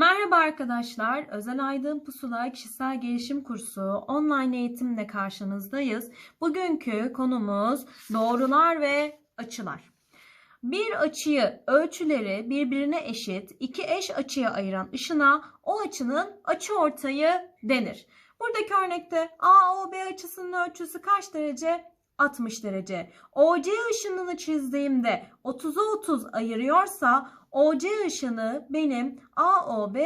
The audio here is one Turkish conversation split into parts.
Merhaba arkadaşlar. Özel Aydın Pusula Kişisel Gelişim Kursu online eğitimle karşınızdayız. Bugünkü konumuz doğrular ve açılar. Bir açıyı ölçüleri birbirine eşit iki eş açıya ayıran ışına o açının açıortayı denir. Buradaki örnekte AOB açısının ölçüsü kaç derece? 60 derece. OC ışınını çizdiğimde 30'a 30 ayırıyorsa OC ışını benim AOB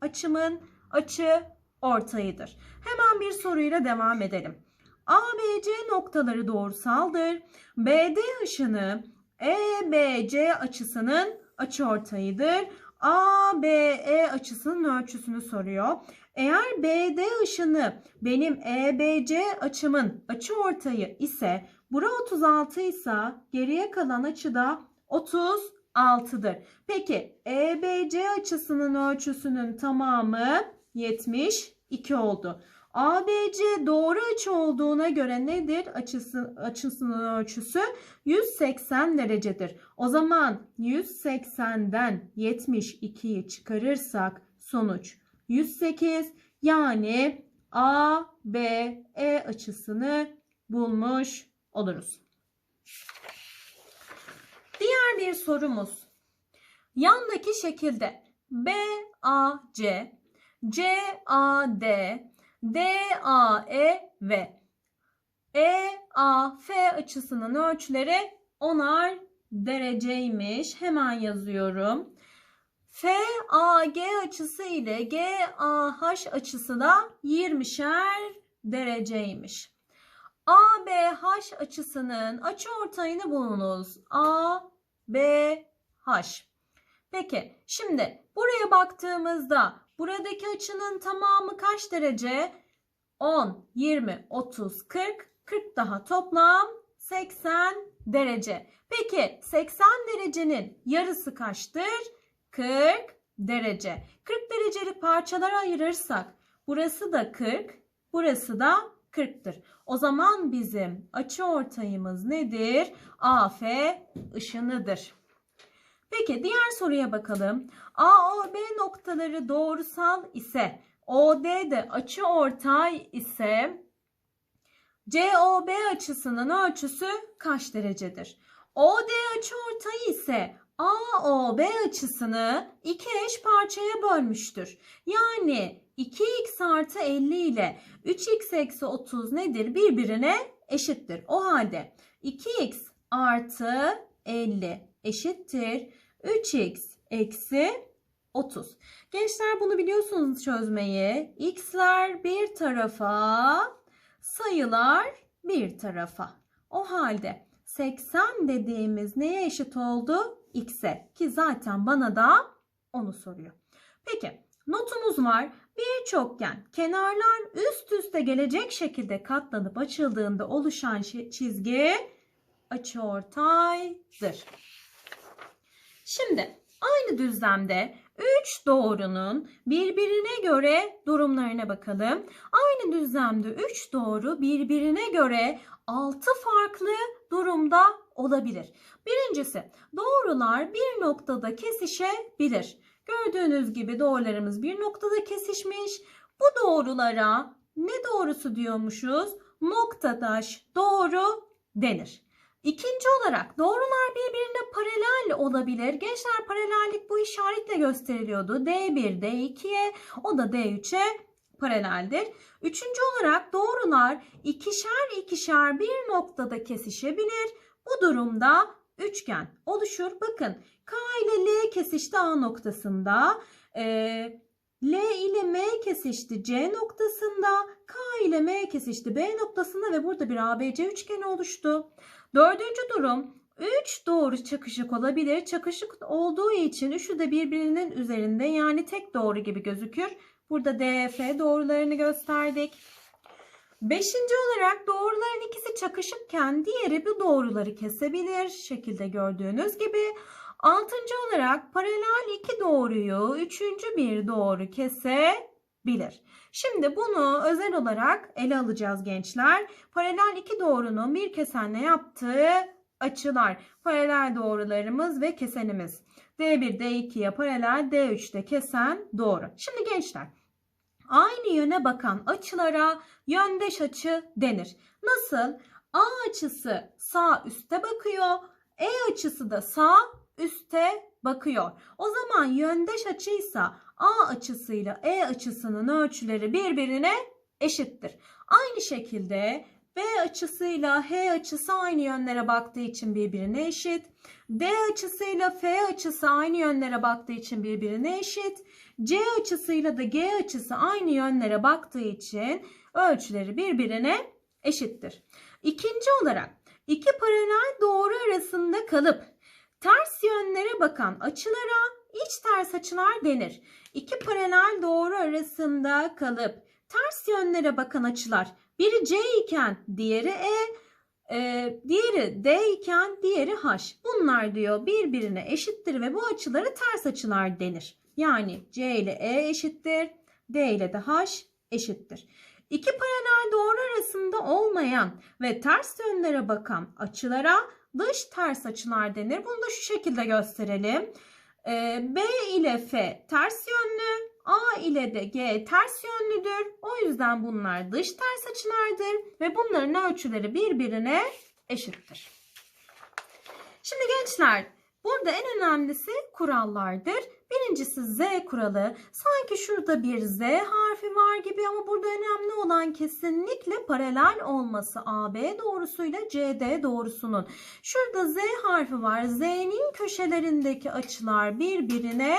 açımın açı ortayıdır. Hemen bir soruyla devam edelim. ABC noktaları doğrusaldır. BD ışını EBC açısının açıortayıdır. ABE açısının ölçüsünü soruyor. Eğer BD ışını benim EBC açımın açıortayı ise bura 36 ise geriye kalan açı da 36'dır. Peki EBC açısının ölçüsünün tamamı 72 oldu. ABC doğru açı olduğuna göre nedir? Açısı, açısının ölçüsü 180 derecedir. O zaman 180'den 72'yi çıkarırsak sonuç 108 yani ABE açısını bulmuş oluruz. Diğer bir sorumuz. Yandaki şekilde BAC, CAD, DAE ve EAF açısının ölçüleri 10'ar dereceymiş. Hemen yazıyorum. FAG açısı ile GAH açısı da 20'şer dereceymiş. ABH açısının açıortayını bulunuz. ABH. Peki şimdi buraya baktığımızda buradaki açının tamamı kaç derece? 10, 20, 30, 40, 40 daha toplam 80 derece. Peki 80 derecenin yarısı kaçtır? 40 derece. 40 derecelik parçalara ayırırsak burası da 40, burası da 40'tır. O zaman bizim açı ortayımız nedir? AF ışınıdır. Peki diğer soruya bakalım. AOB noktaları doğrusal ise OD de açı ortay ise COB açısının ölçüsü kaç derecedir? OD açı ortay ise AOB açısını iki eş parçaya bölmüştür. Yani 2x artı 50 ile 3x eksi 30 nedir? Birbirine eşittir. O halde 2x artı 50 eşittir. 3x eksi 30. Gençler bunu biliyorsunuz çözmeyi. X'ler bir tarafa, sayılar bir tarafa. O halde 80 dediğimiz neye eşit oldu? X'e. Ki zaten bana da onu soruyor. Peki notumuz var. Bir çokgen kenarlar üst üste gelecek şekilde katlanıp açıldığında oluşan çizgi açıortaydır. Şimdi aynı düzlemde 3 doğrunun birbirine göre durumlarına bakalım. Aynı düzlemde 3 doğru birbirine göre 6 farklı durumda olabilir. Birincisi doğrular bir noktada kesişebilir. Gördüğünüz gibi doğrularımız bir noktada kesişmiş. Bu doğrulara ne doğrusu diyormuşuz? Noktadaş doğru denir. İkinci olarak doğrular birbirine paralel olabilir. Gençler paralellik bu işaretle gösteriliyordu. D1 D2'ye o da D3'e paraleldir. Üçüncü olarak doğrular ikişer ikişer bir noktada kesişebilir. Bu durumda üçgen oluşur. Bakın K ile L kesişti A noktasında. Ee, L ile M kesişti C noktasında. K ile M kesişti B noktasında ve burada bir ABC üçgeni oluştu. Dördüncü durum 3 doğru çakışık olabilir. Çakışık olduğu için üçü de birbirinin üzerinde yani tek doğru gibi gözükür. Burada DF doğrularını gösterdik. Beşinci olarak doğruların ikisi çakışıkken diğeri bu doğruları kesebilir. Şekilde gördüğünüz gibi. Altıncı olarak paralel iki doğruyu üçüncü bir doğru kesebilir. Şimdi bunu özel olarak ele alacağız gençler. Paralel iki doğrunun bir kesenle yaptığı açılar. Paralel doğrularımız ve kesenimiz. D1 D2'ye paralel D3'te kesen doğru. Şimdi gençler aynı yöne bakan açılara yöndeş açı denir. Nasıl? A açısı sağ üste bakıyor. E açısı da sağ üste bakıyor. O zaman yöndeş açıysa A açısıyla E açısının ölçüleri birbirine eşittir. Aynı şekilde B açısıyla H açısı aynı yönlere baktığı için birbirine eşit. D açısıyla F açısı aynı yönlere baktığı için birbirine eşit. C açısıyla da G açısı aynı yönlere baktığı için ölçüleri birbirine eşittir. İkinci olarak iki paralel doğru arasında kalıp ters yönlere bakan açılara iç ters açılar denir. İki paralel doğru arasında kalıp ters yönlere bakan açılar biri C iken diğeri E, e, diğeri D iken diğeri H. Bunlar diyor birbirine eşittir ve bu açıları ters açılar denir. Yani C ile E eşittir, D ile de H eşittir. İki paralel doğru arasında olmayan ve ters yönlere bakan açılara dış ters açılar denir. Bunu da şu şekilde gösterelim. Ee, B ile F ters yönlü, A ile de G ters yönlüdür. O yüzden bunlar dış ters açılardır ve bunların ölçüleri birbirine eşittir. Şimdi gençler burada en önemlisi kurallardır. Birincisi Z kuralı. Sanki şurada bir Z harfi var gibi ama burada önemli olan kesinlikle paralel olması AB doğrusuyla CD doğrusunun. Şurada Z harfi var. Z'nin köşelerindeki açılar birbirine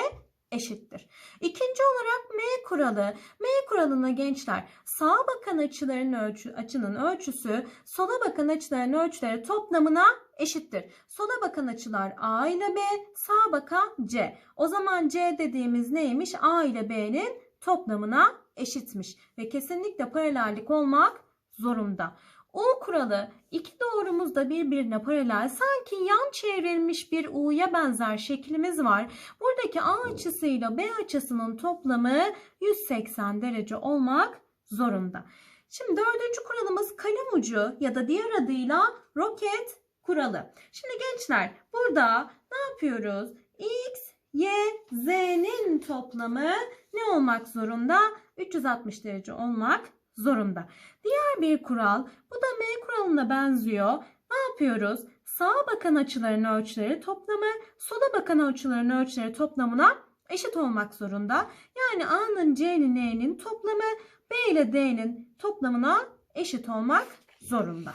eşittir. İkinci olarak M kuralı. M kuralına gençler sağa bakan açıların ölçü, açının ölçüsü sola bakan açıların ölçüleri toplamına eşittir. Sola bakan açılar A ile B, sağa bakan C. O zaman C dediğimiz neymiş? A ile B'nin toplamına eşitmiş ve kesinlikle paralellik olmak zorunda. U kuralı iki doğrumuz da birbirine paralel sanki yan çevrilmiş bir U'ya benzer şeklimiz var. Buradaki A açısıyla B açısının toplamı 180 derece olmak zorunda. Şimdi dördüncü kuralımız kalem ucu ya da diğer adıyla roket kuralı. Şimdi gençler burada ne yapıyoruz? X, Y, Z'nin toplamı ne olmak zorunda? 360 derece olmak zorunda. Diğer bir kural bu da M kuralına benziyor. Ne yapıyoruz? Sağa bakan açıların ölçüleri toplamı sola bakan açıların ölçüleri toplamına eşit olmak zorunda. Yani A'nın C'nin E'nin toplamı B ile D'nin toplamına eşit olmak zorunda.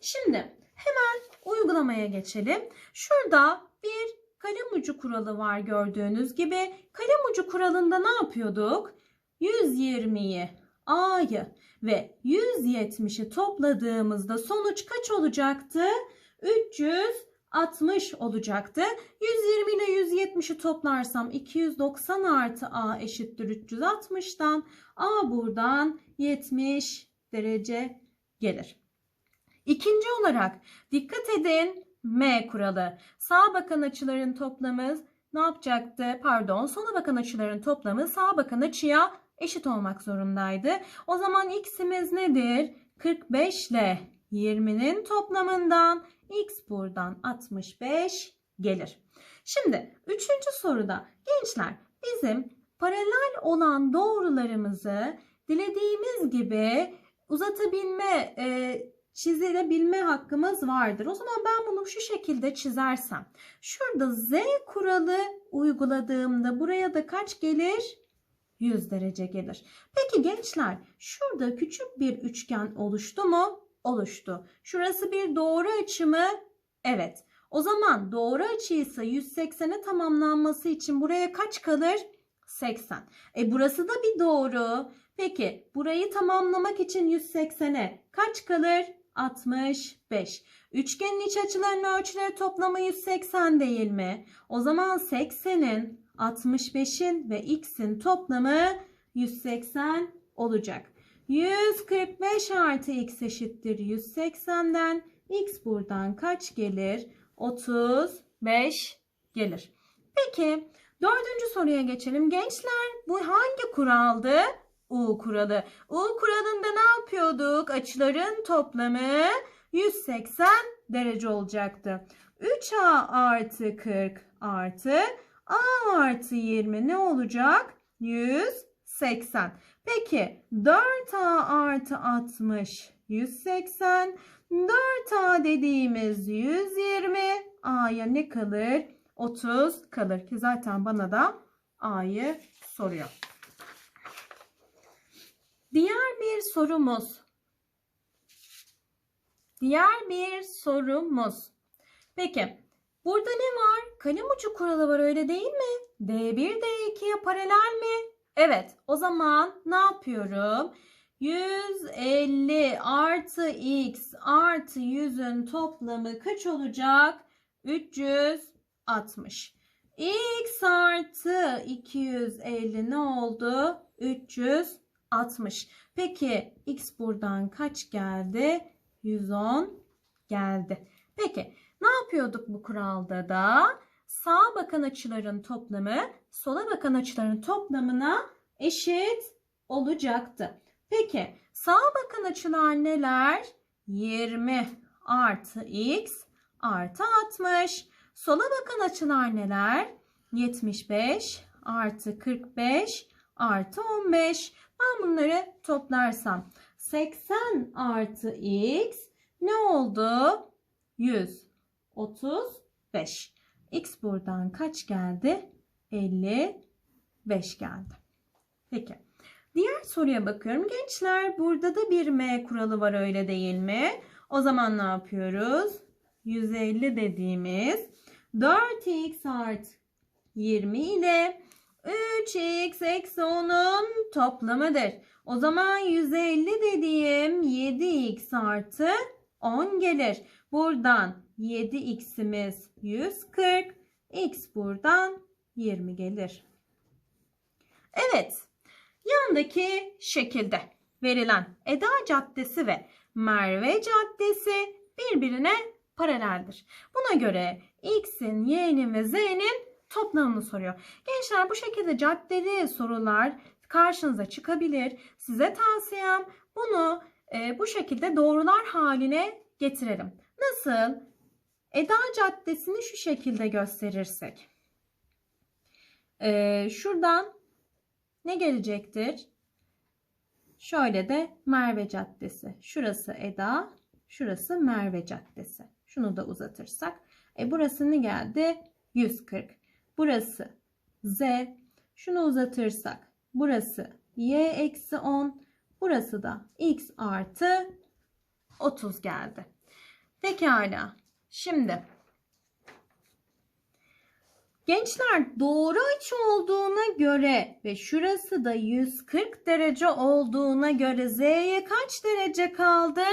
Şimdi hemen uygulamaya geçelim. Şurada bir kalem ucu kuralı var gördüğünüz gibi. Kalem ucu kuralında ne yapıyorduk? 120'yi A'yı ve 170'i topladığımızda sonuç kaç olacaktı? 360 olacaktı. 120 ile 170'i toplarsam 290 artı A eşittir 360'dan. A buradan 70 derece gelir. İkinci olarak dikkat edin M kuralı. Sağa bakan açıların toplamı ne yapacaktı? Pardon sola bakan açıların toplamı sağa bakan açıya eşit olmak zorundaydı. O zaman x'imiz nedir? 45 ile 20'nin toplamından x buradan 65 gelir. Şimdi üçüncü soruda gençler bizim paralel olan doğrularımızı dilediğimiz gibi uzatabilme, e, çizilebilme hakkımız vardır. O zaman ben bunu şu şekilde çizersem. Şurada z kuralı uyguladığımda buraya da kaç gelir? 100 derece gelir. Peki gençler şurada küçük bir üçgen oluştu mu? Oluştu. Şurası bir doğru açı mı? Evet. O zaman doğru açıysa 180'e tamamlanması için buraya kaç kalır? 80. E burası da bir doğru. Peki burayı tamamlamak için 180'e kaç kalır? 65. Üçgenin iç açılarının ölçüleri toplamı 180 değil mi? O zaman 80'in 65'in ve x'in toplamı 180 olacak. 145 artı x eşittir 180'den. x buradan kaç gelir? 35 gelir. Peki dördüncü soruya geçelim. Gençler bu hangi kuraldı? U kuralı. U kuralında ne yapıyorduk? Açıların toplamı 180 derece olacaktı. 3A artı 40 artı A artı 20 ne olacak? 180. Peki 4A artı 60 180. 4A dediğimiz 120. A'ya ne kalır? 30 kalır ki zaten bana da A'yı soruyor. Diğer bir sorumuz. Diğer bir sorumuz. Peki burada ne var? Kalem ucu kuralı var öyle değil mi? D1 D2'ye paralel mi? Evet o zaman ne yapıyorum? 150 artı x artı 100'ün toplamı kaç olacak? 360. x artı 250 ne oldu? 360. Peki x buradan kaç geldi? 110 geldi. Peki yapıyorduk bu kuralda da? Sağa bakan açıların toplamı sola bakan açıların toplamına eşit olacaktı. Peki sağa bakan açılar neler? 20 artı x artı 60. Sola bakan açılar neler? 75 artı 45 artı 15. Ben bunları toplarsam 80 artı x ne oldu? 135. X buradan kaç geldi? 55 geldi. Peki. Diğer soruya bakıyorum. Gençler burada da bir M kuralı var öyle değil mi? O zaman ne yapıyoruz? 150 dediğimiz 4x artı 20 ile 3x eksi 10'un toplamıdır. O zaman 150 dediğim 7x artı 10 gelir. Buradan 7x'imiz 140. X buradan 20 gelir. Evet. Yandaki şekilde verilen Eda Caddesi ve Merve Caddesi birbirine paraleldir. Buna göre X'in, Y'nin ve Z'nin toplamını soruyor. Gençler bu şekilde caddeli sorular karşınıza çıkabilir. Size tavsiyem bunu e, bu şekilde doğrular haline getirelim. Nasıl? Eda Caddesi'ni şu şekilde gösterirsek. E, şuradan ne gelecektir? Şöyle de Merve Caddesi. Şurası Eda, şurası Merve Caddesi. Şunu da uzatırsak. E burası ne geldi? 140. Burası Z. Şunu uzatırsak. Burası Y eksi 10. Burası da X artı 30 geldi. Pekala. Şimdi Gençler doğru açı olduğuna göre ve şurası da 140 derece olduğuna göre Z'ye kaç derece kaldı?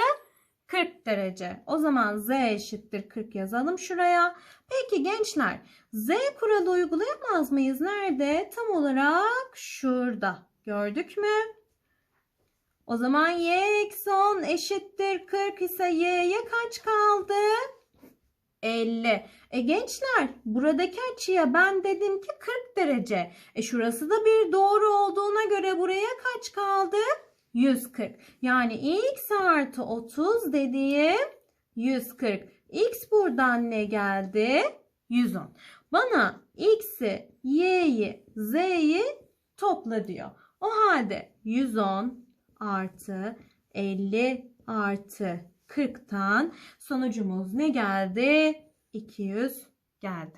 40 derece. O zaman Z eşittir 40 yazalım şuraya. Peki gençler Z kuralı uygulayamaz mıyız? Nerede? Tam olarak şurada. Gördük mü? O zaman Y eksi 10 eşittir 40 ise Y'ye kaç kaldı? 50. E gençler buradaki açıya ben dedim ki 40 derece. E şurası da bir doğru olduğuna göre buraya kaç kaldı? 140. Yani x artı 30 dediğim 140. X buradan ne geldi? 110. Bana x'i, y'yi, z'yi topla diyor. O halde 110 artı 50 artı 40'tan sonucumuz ne geldi? 200 geldi.